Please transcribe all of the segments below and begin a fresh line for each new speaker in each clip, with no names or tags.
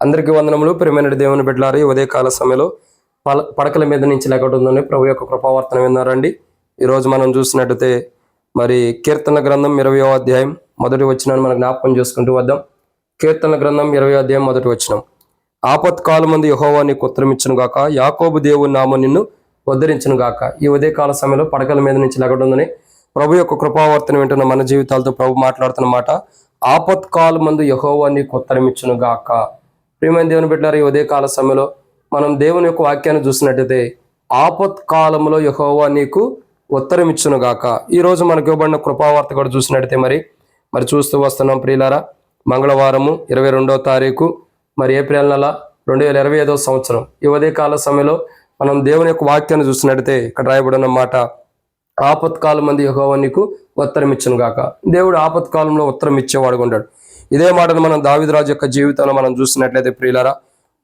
అందరికీ వందనములు. ప్రేమైన దేవుని బిడ్డలారు ఈ ఉదయకాల సమయంలో పల పడకల మీద నుంచి లేకుంటుందని ప్రభు యొక్క కృపావర్తనం విన్నారండి. ఈరోజు మనం చూసినట్టయితే మరి కీర్తన గ్రంథం ఇరవయో అధ్యాయం మొదటి వచ్చిన మనం జ్ఞాపకం చేసుకుంటూ వద్దాం. కీర్తన గ్రంథం ఇరవై అధ్యాయం మొదటి వచ్చినాం ఆపత్కాలం మంది యహోవా నీకు ఉత్తరమిచ్చును గాక యాకోబు దేవుని నామ నిన్ను ఉద్ధరించను గాక. ఈ ఉదయకాల సమయంలో పడకల మీద నుంచి లేకుంటుందని ప్రభు యొక్క కృపావర్తనం వింటున్న మన జీవితాలతో ప్రభు మాట్లాడుతున్న మాట ఆపత్కాలం మందు యహోవా నీకు ఉత్తరమిచ్చును గాక. ప్రియమైన దేవుని పెట్టినారు ఈ ఉదయకాల సమయంలో మనం దేవుని యొక్క వాక్యాన్ని చూసినట్టయితే ఆపత్కాలంలో యహోవా నీకు ఉత్తరం ఇచ్చును గాక ఈరోజు మనకు ఇవ్వబడిన కృపావార్త కూడా చూసినట్టయితే మరి మరి చూస్తూ వస్తున్నాం ప్రియులారా మంగళవారము ఇరవై రెండవ తారీఖు మరి ఏప్రిల్ నెల రెండు వేల ఇరవై ఐదవ సంవత్సరం. ఈ ఉదయకాల సమయంలో మనం దేవుని యొక్క వాక్యాన్ని చూసినట్టయితే ఇక్కడ రాయబడిన మాట ఆపత్కాలం మంది యహోవా నీకు ఉత్తరం ఇచ్చును గాక దేవుడు ఆపత్కాలంలో ఉత్తరం ఇచ్చేవాడు ఉంటాడు ఇదే మాటను మనం దావిదరాజు యొక్క జీవితంలో మనం చూసినట్లయితే ప్రియులరా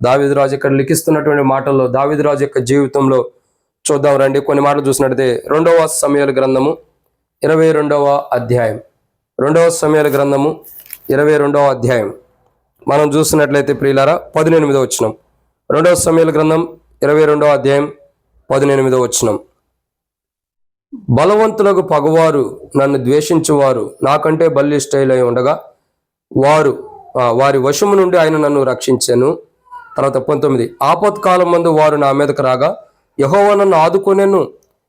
దావిదరాజు ఇక్కడ లిఖిస్తున్నటువంటి మాటల్లో దావిదరాజు యొక్క జీవితంలో చూద్దాం రండి. కొన్ని మాటలు చూసినట్లయితే రెండవ సమయాల గ్రంథము ఇరవై రెండవ అధ్యాయం. రెండవ సమయాల గ్రంథము ఇరవై రెండవ అధ్యాయం. మనం చూసినట్లయితే ప్రియులారా పదినెనిమిదో వచ్చినం రెండవ సమయాల గ్రంథం ఇరవై రెండవ అధ్యాయం పదినెనిమిదో వచ్చినం బలవంతులకు పగవారు నన్ను ద్వేషించువారు నాకంటే బలిష్టైలై ఉండగా వారు వారి వశము నుండి ఆయన నన్ను రక్షించాను. తర్వాత పంతొమ్మిది ఆపత్కాలం మందు వారు నా మీదకు రాగా యహోవా నన్ను ఆదుకొనేను.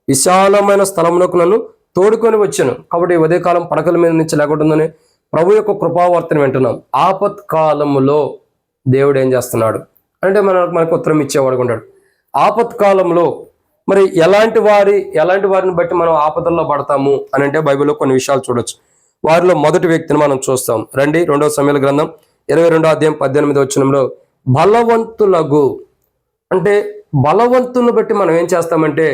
విశాలమైన స్థలమునకు నన్ను తోడుకొని వచ్చాను. కాబట్టి ఉదయకాలం పడకల మీద నుంచి లేకుంటుందని ప్రభు యొక్క కృపావర్తను వింటున్నాం. ఆపత్కాలములో దేవుడు ఏం చేస్తున్నాడు? అంటే మన మనకు ఉత్తరం ఇచ్చేవాడు ఉంటాడు ఆపత్కాలంలో మరి ఎలాంటి వారి ఎలాంటి వారిని బట్టి మనం ఆపదల్లో పడతాము అని అంటే బైబిల్లో కొన్ని విషయాలు చూడొచ్చు. వారిలో మొదటి వ్యక్తిని మనం చూస్తాం. రండి రెండవ సమయాల గ్రంథం ఇరవై రెండో అధ్యాయం పద్దెనిమిది వచ్చినంలో బలవంతులగు. అంటే బలవంతులను బట్టి మనం ఏం చేస్తామంటే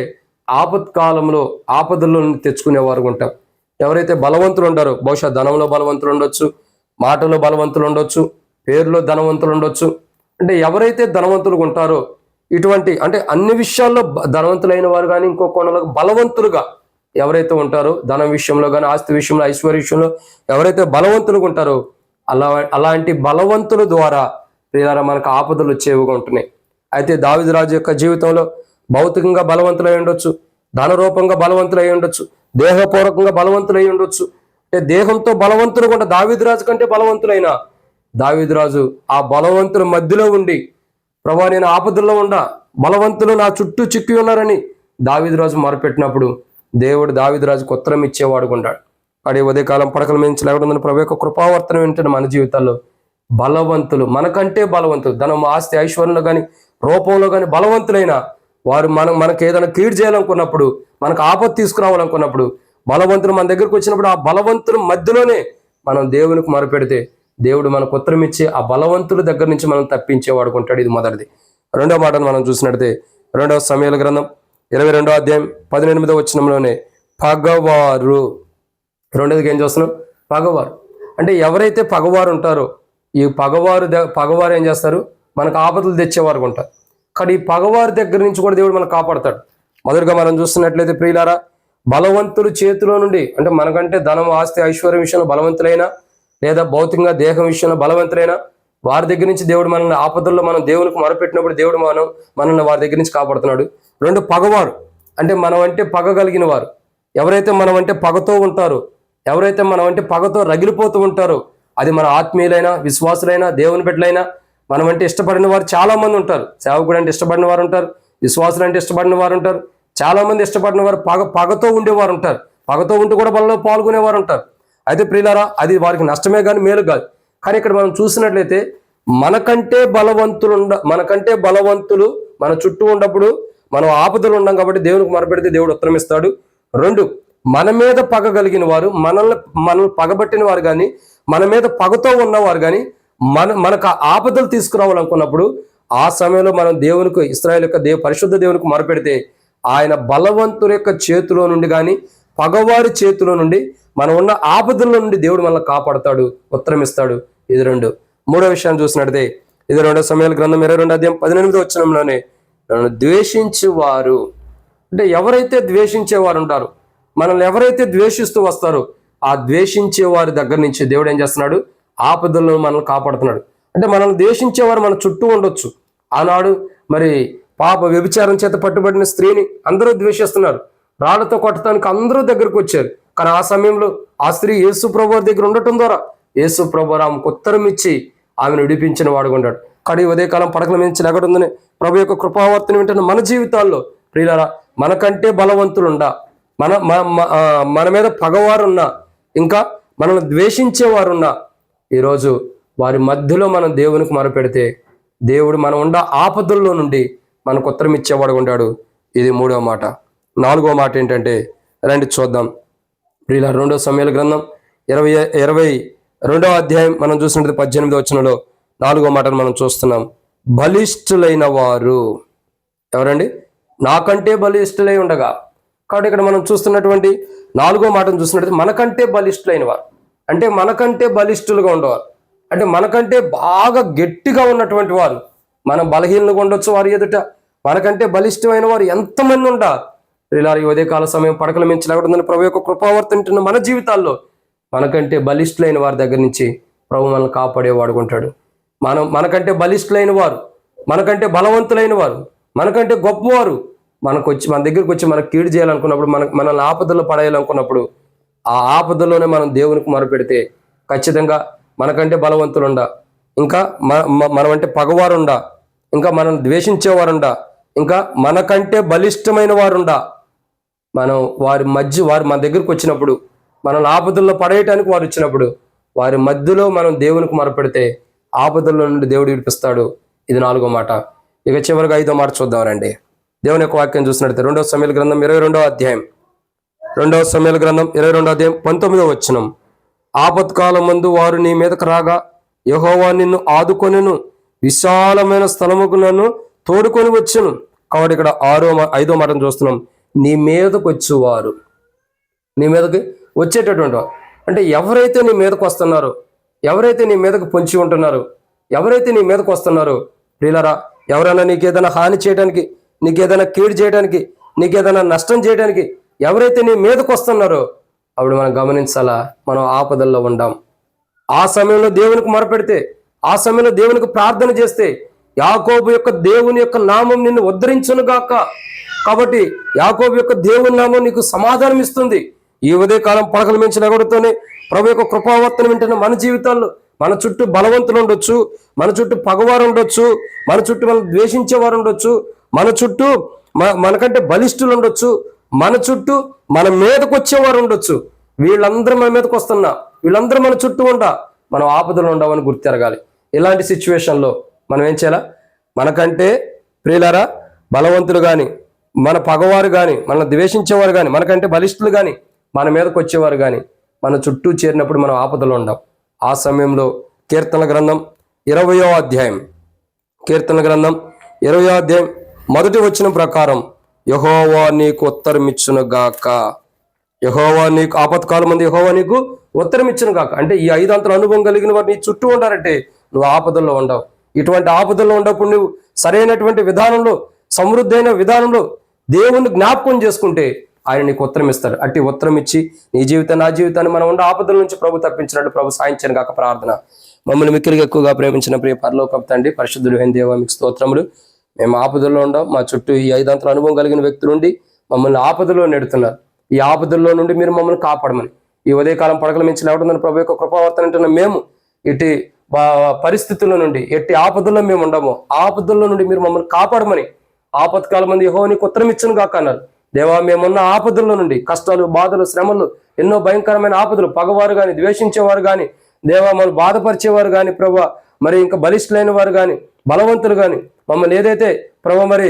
ఆపత్కాలంలో ఆపదల్లో తెచ్చుకునే వారు ఉంటాం. ఎవరైతే బలవంతులు ఉండారో బహుశా ధనంలో బలవంతులు ఉండొచ్చు మాటలో బలవంతులు ఉండొచ్చు పేరులో ధనవంతులు ఉండొచ్చు. అంటే ఎవరైతే ధనవంతులు ఉంటారో ఇటువంటి అంటే అన్ని విషయాల్లో ధనవంతులైన వారు కానీ ఇంకో కోణంలో బలవంతులుగా ఎవరైతే ఉంటారో ధనం విషయంలో కానీ ఆస్తి విషయంలో ఐశ్వర్య విషయంలో ఎవరైతే బలవంతులుగా ఉంటారో అలా అలాంటి బలవంతుల ద్వారా ప్రియారా మనకు ఆపదలు వచ్చేవిగా ఉంటున్నాయి. అయితే దావిదరాజు యొక్క జీవితంలో భౌతికంగా బలవంతులై ఉండొచ్చు ధనరూపంగా బలవంతులై ఉండొచ్చు దేహపూర్వకంగా బలవంతులై ఉండొచ్చు. అంటే దేహంతో బలవంతులు కూడా దావిదరాజు కంటే బలవంతులైన దావిదరాజు ఆ బలవంతుల మధ్యలో ఉండి ప్రభా నేను ఆపదల్లో ఉండా బలవంతులు నా చుట్టూ చిక్కి ఉన్నారని దావిదరాజు మొరపెట్టినప్పుడు దేవుడు దావిదరాజు ఉత్తరం ఇచ్చేవాడు ఉన్నాడు అడే ఉదయకాలం పడకల మించి లేకుండా ప్రభు యొక్క కృపావర్తనం ఏంటంటే మన జీవితాల్లో బలవంతులు మనకంటే బలవంతులు ధనం ఆస్తి ఐశ్వర్యంలో కానీ రూపంలో కానీ బలవంతులైన వారు మనం మనకు ఏదైనా కీడ్ చేయాలనుకున్నప్పుడు మనకు ఆపత్తి తీసుకురావాలనుకున్నప్పుడు బలవంతులు మన దగ్గరకు వచ్చినప్పుడు ఆ బలవంతుల మధ్యలోనే మనం దేవునికి మొరపెడితే దేవుడు మనకు ఉత్తరం ఇచ్చి ఆ బలవంతుల దగ్గర నుంచి మనం తప్పించే వాడుకుంటాడు ఇది మొదటిది. రెండో మాటను మనం చూసినట్టే రెండవ సమయాల గ్రంథం ఇరవై రెండో అధ్యాయం పదినెనిమిదో వచ్చినంలోనే పగవారు రెండోదికి ఏం చూస్తున్నాం పగవారు. అంటే ఎవరైతే పగవారు ఉంటారో ఈ పగవారు పగవారు ఏం చేస్తారు? మనకు ఆపదలు తెచ్చేవారు ఉంటారు. కానీ ఈ పగవారి దగ్గర నుంచి కూడా దేవుడు మనకు కాపాడతాడు. మొదటిగా మనం చూస్తున్నట్లయితే ప్రియులారా బలవంతులు చేతిలో నుండి అంటే మనకంటే ధనం ఆస్తి ఐశ్వర్యం విషయంలో బలవంతులైనా లేదా భౌతికంగా దేహం విషయంలో బలవంతులైనా వారి దగ్గర నుంచి దేవుడు మనల్ని ఆపదల్లో మనం దేవునికి మొరపెట్టినప్పుడు దేవుడు మనం మనల్ని వారి దగ్గర నుంచి కాపాడుతున్నాడు. రెండు పగవారు అంటే మనం అంటే పగ కలిగిన వారు. ఎవరైతే మనం అంటే పగతో ఉంటారో ఎవరైతే మనం అంటే పగతో రగిలిపోతూ ఉంటారో అది మన ఆత్మీయులైనా విశ్వాసులైనా దేవుని బిడ్డలైనా మనం అంటే ఇష్టపడిన వారు చాలా మంది ఉంటారు. సేవకుడు అంటే ఇష్టపడిన వారు ఉంటారు విశ్వాసులు అంటే ఇష్టపడిన వారు ఉంటారు. చాలా మంది ఇష్టపడిన వారు పగ పగతో ఉండేవారు ఉంటారు. పగతో ఉంటూ కూడా మనలో పాల్గొనేవారు ఉంటారు. అయితే ప్రియులారా అది వారికి నష్టమే కానీ మేలు కాదు. కానీ ఇక్కడ మనం చూసినట్లయితే మనకంటే బలవంతులు ఉండ మనకంటే బలవంతులు మన చుట్టూ ఉన్నప్పుడు మనం ఆపదలు ఉండం కాబట్టి దేవునికి మొరపెడితే దేవుడు ఉత్తరం ఇస్తాడు. రెండు మన మీద పగ కలిగిన వారు మనల్ని మనల్ని పగబట్టిన వారు కానీ మన మీద పగతో ఉన్నవారు కానీ మన మనకు ఆపదలు తీసుకురావాలనుకున్నప్పుడు ఆ సమయంలో మనం దేవునికి ఇస్రాయల్ యొక్క దేవ పరిశుద్ధ దేవునికి మొరపెడితే ఆయన బలవంతుల యొక్క చేతిలో నుండి కానీ పగవారి చేతిలో నుండి మనం ఉన్న ఆపదల నుండి దేవుడు మనల్ని కాపాడతాడు ఉత్తరం ఇస్తాడు ఇది రెండు. మూడో విషయాన్ని చూసినట్టే ఇది రెండో సమయాల గ్రంథం ఇరవై రెండు అధ్యాయం పద్దెనిమిది వచ్చినంలోనే నన్ను ద్వేషించు వారు అంటే ఎవరైతే ద్వేషించేవారు ఉంటారో మనల్ని ఎవరైతే ద్వేషిస్తూ వస్తారో ఆ ద్వేషించే వారి దగ్గర నుంచి దేవుడు ఏం చేస్తున్నాడు? ఆపదలను మనల్ని కాపాడుతున్నాడు. అంటే మనల్ని ద్వేషించేవారు మన చుట్టూ ఉండొచ్చు. ఆనాడు మరి పాప వ్యభిచారం చేత పట్టుబడిన స్త్రీని అందరూ ద్వేషిస్తున్నారు. రాళ్ళతో కొట్టడానికి అందరూ దగ్గరకు వచ్చారు. కానీ ఆ సమయంలో ఆ స్త్రీ యేసు ప్రభు దగ్గర ఉండటం ద్వారా యేసు ప్రభు ఆమెకు ఉత్తరం ఇచ్చి ఆమెను విడిపించిన వాడుగా ఉన్నాడు కానీ ఉదయకాలం పడకల మించి నగడుందని ప్రభు యొక్క కృపావర్తన వింటున్న మన జీవితాల్లో ప్రియులారా మనకంటే బలవంతులుండా మన మన మీద పగవారున్నా ఇంకా మనల్ని ద్వేషించేవారున్నా ఈరోజు వారి మధ్యలో మనం దేవునికి మొరపెడితే దేవుడు మనం ఉండ ఆపదల్లో నుండి మనకు ఉత్తరం ఇచ్చేవాడు ఉన్నాడు ఇది మూడవ మాట. నాలుగో మాట ఏంటంటే రండి చూద్దాం. ప్రియుల రెండో సమయాల గ్రంథం ఇరవై ఇరవై రెండో అధ్యాయం మనం చూసినట్టు పద్దెనిమిది వచనంలో నాలుగో మాటను మనం చూస్తున్నాం. బలిష్ఠులైన వారు. ఎవరండి? నాకంటే బలిష్ఠులై ఉండగా. కాబట్టి ఇక్కడ మనం చూస్తున్నటువంటి నాలుగో మాటను చూసినట్టు మనకంటే బలిష్ఠులైన వారు. అంటే మనకంటే బలిష్ఠులుగా ఉండేవారు. అంటే మనకంటే బాగా గట్టిగా ఉన్నటువంటి వారు. మనం బలహీనలుగా ఉండొచ్చు వారి ఎదుట. మనకంటే బలిష్టమైన వారు ఎంతమంది ఉంటారు? ఇలా ఉదయకాల సమయం పడకల మించి లేకుంటుందని ప్రభు యొక్క కృపావర్తంటున్న మన జీవితాల్లో మనకంటే బలిష్ఠులైన వారి దగ్గర నుంచి ప్రభు మనల్ని కాపాడేవాడు ఉంటాడు. మనం మనకంటే బలిష్ఠులైన వారు మనకంటే బలవంతులైన వారు మనకంటే గొప్పవారు మనకు వచ్చి మన దగ్గరికి వచ్చి మనకు కీడు చేయాలనుకున్నప్పుడు మన మనల్ని ఆపదలో పడేయాలనుకున్నప్పుడు ఆ ఆపదలోనే మనం దేవునికి మొరపెడితే ఖచ్చితంగా మనకంటే బలవంతులుండా ఇంకా మన మ- మనం అంటే పగవారుండా ఇంకా మనం ద్వేషించేవారుండా ఇంకా మనకంటే బలిష్టమైన వారుండా మనం వారి మధ్య వారు మన దగ్గరికి వచ్చినప్పుడు మనల్ని ఆపదల్లో పడేయటానికి వారు వచ్చినప్పుడు వారి మధ్యలో మనం దేవునికి మొరపెడితే ఆపదల్లో నుండి దేవుడు విడిపిస్తాడు. ఇది నాలుగో మాట. ఇక చివరిగా ఐదో మాట చూద్దాం రండి. దేవుని యొక్క వాక్యం చూసినట్లయితే రెండవ సమయాల గ్రంథం ఇరవై రెండవ అధ్యాయం. రెండవ సమయాల గ్రంథం ఇరవై రెండవ అధ్యాయం పంతొమ్మిదవ వచ్చినం ఆపత్కాలం ముందు వారు నీ మీదకు రాగా యహోవా నిన్ను ఆదుకొనిను విశాలమైన స్థలముకు నన్ను తోడుకొని వచ్చును. కాబట్టి ఇక్కడ ఆరో ఐదో మాటను చూస్తున్నాం. నీ మీదకు వచ్చేవారు. నీ మీదకి వచ్చేటటువంటి వారు. అంటే ఎవరైతే నీ మీదకు వస్తున్నారో ఎవరైతే నీ మీదకు పొంచి ఉంటున్నారో ఎవరైతే నీ మీదకు వస్తున్నారో ప్రియులరా ఎవరైనా నీకు ఏదైనా హాని చేయడానికి నీకు ఏదైనా కీడు చేయడానికి నీకు ఏదైనా నష్టం చేయడానికి ఎవరైతే నీ మీదకు వస్తున్నారో అప్పుడు మనం గమనించాలా మనం ఆపదల్లో ఉండాం. ఆ సమయంలో దేవునికి మొరపెడితే ఆ సమయంలో దేవునికి ప్రార్థన చేస్తే యాకోబు యొక్క దేవుని యొక్క నామం నిన్ను ఉద్ధరించును గాక కాబట్టి యాకోబు యొక్క దేవుని నామం నీకు సమాధానం ఇస్తుంది. ఈ ఉదయకాలం పడకలు మించిన ఎగడుతోనే ప్రభు యొక్క కృపావర్తన వింటున్న మన జీవితాల్లో మన చుట్టూ బలవంతులు ఉండొచ్చు మన చుట్టూ పగవారు ఉండొచ్చు మన చుట్టూ మనం ద్వేషించేవారు ఉండొచ్చు మన చుట్టూ మనకంటే బలిష్ఠులు ఉండొచ్చు మన చుట్టూ మన మీదకు వచ్చేవారు ఉండొచ్చు. వీళ్ళందరూ మన మీదకి వస్తున్నా వీళ్ళందరూ మన చుట్టూ ఉండ మనం ఆపదలు ఉండవని గుర్తెరగాలి. ఇలాంటి సిచ్యువేషన్లో మనం ఏం చేయాలా? మనకంటే ప్రియులరా బలవంతులు కానీ మన పగవారు కానీ మనల్ని ద్వేషించేవారు కానీ మనకంటే బలిష్ఠులు కానీ మన మీదకి వచ్చేవారు కానీ మన చుట్టూ చేరినప్పుడు మనం ఆపదలు ఉండం. ఆ సమయంలో కీర్తన గ్రంథం ఇరవయో అధ్యాయం. కీర్తన గ్రంథం ఇరవయో అధ్యాయం మొదటి వచ్చిన ప్రకారం యహోవా నీకు ఉత్తరమిచ్చును గాక యహోవా నీకు ఆపత్కాలం మంది యహోవా నీకు ఉత్తరమిచ్చును గాక అంటే ఈ ఐదంతల అనుభవం కలిగిన వారు నీ చుట్టూ ఉండాలంటే నువ్వు ఆపదల్లో ఉండవు. ఇటువంటి ఆపదల్లో ఉండప్పుడు నువ్వు సరైనటువంటి విధానంలో సమృద్ధైన విధానంలో దేవుణ్ణి జ్ఞాపకం చేసుకుంటే ఆయన నీకు ఉత్తరం ఇస్తాడు. అట్టి ఉత్తరం ఇచ్చి నీ జీవితం నా జీవితాన్ని మనం ఉండే ఆపదల నుంచి ప్రభు తప్పించినట్టు ప్రభు సాయించాను కాక ప్రార్థన. మమ్మల్ని మిక్కిలిగా ఎక్కువగా ప్రేమించిన ప్రియ పరలోకం తండ్రి పరిశుద్ధుడు హైన దేవ మీకు స్తోత్రములు. మేము ఆపదల్లో ఉండం మా చుట్టూ ఈ ఐదంతల అనుభవం కలిగిన వ్యక్తులు ఉండి మమ్మల్ని ఆపదలో నెడుతున్నారు ఈ ఆపదల్లో నుండి మీరు మమ్మల్ని కాపాడమని. ఈ ఉదయకాలం పడకల మించి లేవడం ప్రభు యొక్క కృపావర్తన అంటున్న మేము ఇటు పరిస్థితుల నుండి ఎట్టి ఆపదల్లో మేము ఉండము ఆపదల్లో నుండి మీరు మమ్మల్ని కాపాడమని ఆపత్కాల మంది యహో నీకు ఉత్తరం ఇచ్చును కాక అన్నారు. దేవా మేమున్న ఆపదల నుండి కష్టాలు బాధలు శ్రమలు ఎన్నో భయంకరమైన ఆపదలు పగవారు కానీ ద్వేషించేవారు కానీ దేవా మమ్మల్ని బాధపరిచేవారు కానీ ప్రభా మరి ఇంకా బలిష్ఠులైన వారు కానీ బలవంతులు కానీ మమ్మల్ని ఏదైతే ప్రభా మరి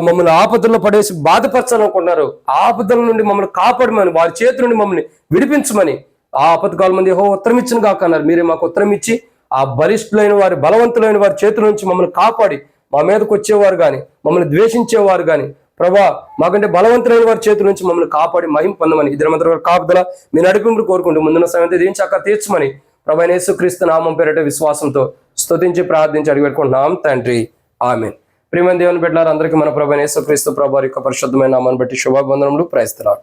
మమ్మల్ని ఆపదల్లో పడేసి బాధపరచాలనుకుంటున్నారు ఆ ఆపదల నుండి మమ్మల్ని కాపాడమని వారి చేతి నుండి మమ్మల్ని విడిపించమని ఆ ఆపదకాల మంది హో ఉత్తరం ఇచ్చిన కాక అన్నారు. మీరే మాకు ఉత్తరం ఇచ్చి ఆ బలిష్ఠులైన వారి బలవంతులైన వారి చేతుల నుంచి మమ్మల్ని కాపాడి మా మీదకి వచ్చేవారు కానీ మమ్మల్ని ద్వేషించేవారు కానీ ప్రభా మాకంటే బలవంతులైన వారి చేతుల నుంచి మమ్మల్ని కాపాడి మహిం పొందమని ఇద్దరు మంత్రుల కాపుదల మీ నడిపింపులు కోరుకుంటూ ముందున్న సమయం దీనికి చక్క తీర్చమని ప్రభా యేసుక్రీస్తు నామం పేరట విశ్వాసంతో స్తుతించి ప్రార్థించి అడిగి పెట్టుకుంటున్నాం. తండ్రి ఆమె ప్రియమైన దేవుని బిడ్డలారు అందరికీ మన ప్రభా యేసుక్రీస్తు ప్రభు యొక్క పరిశుద్ధమైన నామాన్ని బట్టి శుభాబంధనములు ప్రయత్నాలు